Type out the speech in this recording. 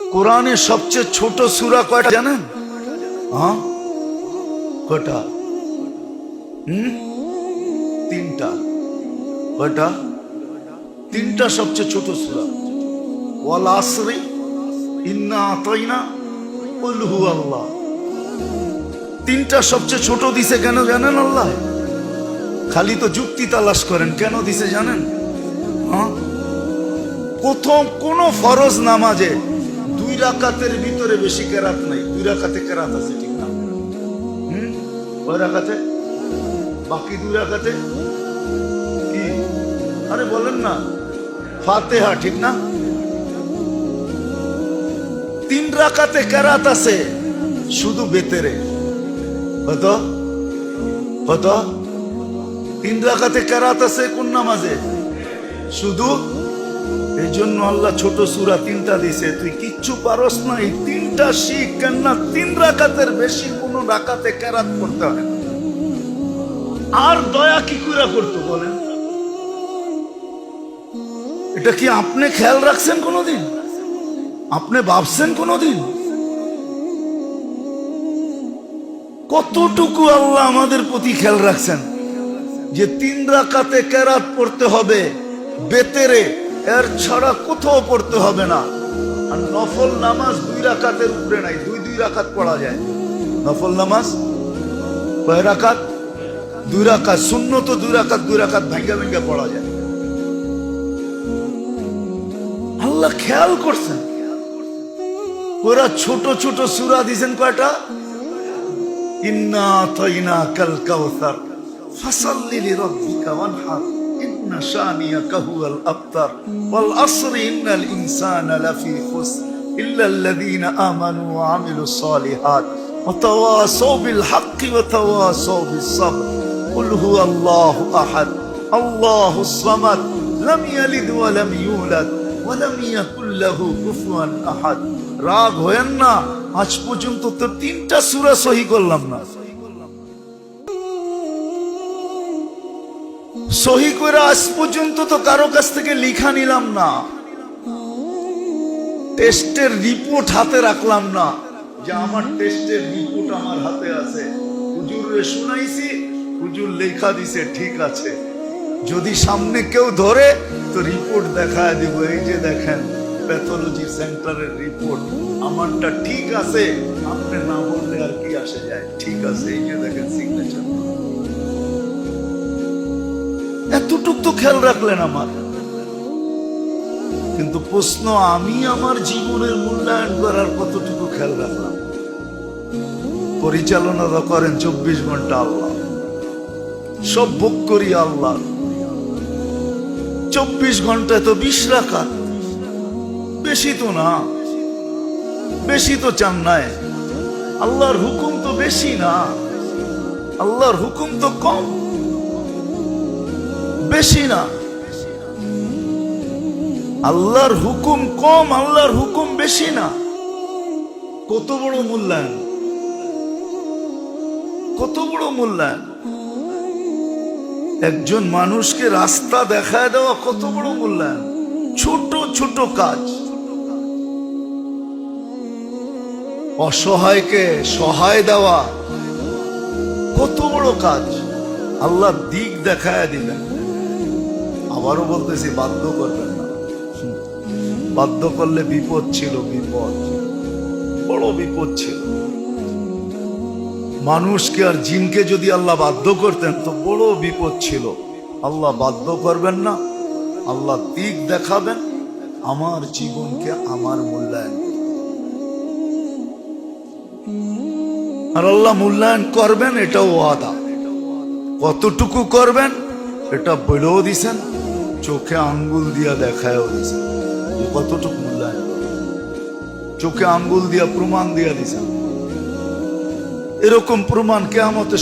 কোরআনের সবচেয়ে ছোট সুরা কয়টা জানেন? হুম? তিনটা। কয়টা? তিনটা সবচেয়ে ছোট সূরা। ওয়াল আসরি, ইন্না আল্লাহ তিনটা সবচেয়ে ছোট দিছে কেন জানেন আল্লাহ? খালি তো যুক্তি তালাশ করেন, কেন দিছে জানেন? হ্যাঁ প্রথম কোন ফরজ নামাজে দুই রাকাতের ভিতরে বেশি কেরাত নাই। দুই রাকাতে কেরাত আছে, ঠিক না? হুম? কয় রাকাতে? বাকি দুই রাকাতে? কি? আরে বলেন না। ফাতেহা, ঠিক না? তিন রাকাতে কেরাত আছে, শুধু বেতেরে। কত কত তিন রাকাতে কেরাত আছে কোন নামাজে? শুধু এই জন্য আল্লাহ ছোট সুরা তিনটা দিছে তুই কিচ্ছু পারস না, এই তিনটা শিখ কেননা তিন রাকাতের বেশি কোন রাকাতে কেরাত করতে হয় না। আর দয়া কি করে করতো বলেন? এটা কি আপনি খেয়াল রাখছেন কোনোদিন? আপনি ভাবছেন কোনোদিন? কতটুকু আল্লাহ আমাদের প্রতি খেয়াল রাখছেন যে তিন রাকাতে কেরাত পড়তে হবে বেতেরে এর ছাড়া কোথাও পড়তে হবে না। আর নফল নামাজ দুই রাকাতের উপরে নাই, দুই দুই রাকাত পড়া যায়। নফল নামাজ কয় রাকাত? দুই রাকাত শূন্য তো দুই রাকাত দুই রাকাত ভাঙ্গা ভাঙ্গা পড়া যায়। আল্লাহ খেয়াল করছেন। ওরা ছোট ছোট সুরা দিছেন কয়টা? ইন্না আতাইনা কাল কাউসার ফাসাল্লি ওয়ানহার। ইন্না শানিয়াকা হুয়াল আবতার ওয়াল আসরি ইন্নাল ইনসানা লাফি খুসর ইল্লা আল্লাযীনা আমানু ওয়া আমিলুস সালিহাত وتواصوا بالحق وتواصوا بالصبر قل هو الله احد الله الصمد لم يلد ولم يولد ولم يكن له كفوا احد রাগ হয়েন না আজ পর্যন্ত তো তিনটা সূরা সহি করলাম না সহি করে আজ পর্যন্ত তো কারও কাছ থেকে লিখা নিলাম না। টেস্টের রিপোর্ট হাতে রাখলাম না। যে আমার টেস্টের রিপোর্ট আমার হাতে আছে। শুনাইছি, হুজুর লেখা দিছে, ঠিক আছে। যদি সামনে কেউ ধরে, তো রিপোর্ট দেখায় দিব। এই যে দেখেন, প্যাথোলজি সেন্টারের রিপোর্ট। আমারটা ঠিক আছে, আপনি না বললে আর কি আসে যায়? ঠিক আছে, এই যে দেখেন সিগনেচার এতটুক তো খেয়াল রাখলেন আমার। কিন্তু প্রশ্ন, আমি আমার জীবনের মূল্যায়ন করার কতটুকু খেয়াল রাখলাম? পরিচালনা তো করেন চব্বিশ ঘণ্টা আল্লাহ। সব ভোগ করি আল্লাহ। চব্বিশ ঘন্টায় তো বিশ রাখা বেশি তো না। বেশি তো চান নাই। আল্লাহর হুকুম তো বেশি না। আল্লাহর হুকুম তো কম। বেশি না। আল্লাহর হুকুম কম, আল্লাহর হুকুম বেশি না। কত বড় মূল্যায়ন। কত বড় মূল্যায়ন। একজন মানুষকে রাস্তা দেখায় দেওয়া কত বড় মূল্যায়ন। ছোট ছোট কাজ। অসহায়কে সহায় দেওয়া কত বড় কাজ। আল্লাহ দিক দেখায় দিলেন। আবারও বলতেছি, বাধ্য করবেন না। বাধ্য করলে বিপদ ছিল, বিপদ। বড় বিপদ ছিল। মানুষকে আর জিনকে যদি আল্লাহ বাধ্য করতেন, তো বড় বিপদ ছিল। আল্লাহ বাধ্য করবেন না, আল্লাহ দিক দেখাবেন, আমার জীবনকে আমার মূল্যায়ন আর আল্লাহ মূল্যায়ন করবেন, এটাও ওয়াদা। কতটুকু করবেন এটা বলেও দিছেন, চোখে আঙ্গুল দিয়া দেখায়ও দিছেন। কতটুকু মূল্যায়ন? চোখে আঙ্গুল দিয়া প্রমাণ দিয়া দিছেন। এরকম প্রমাণ কেয়ামতে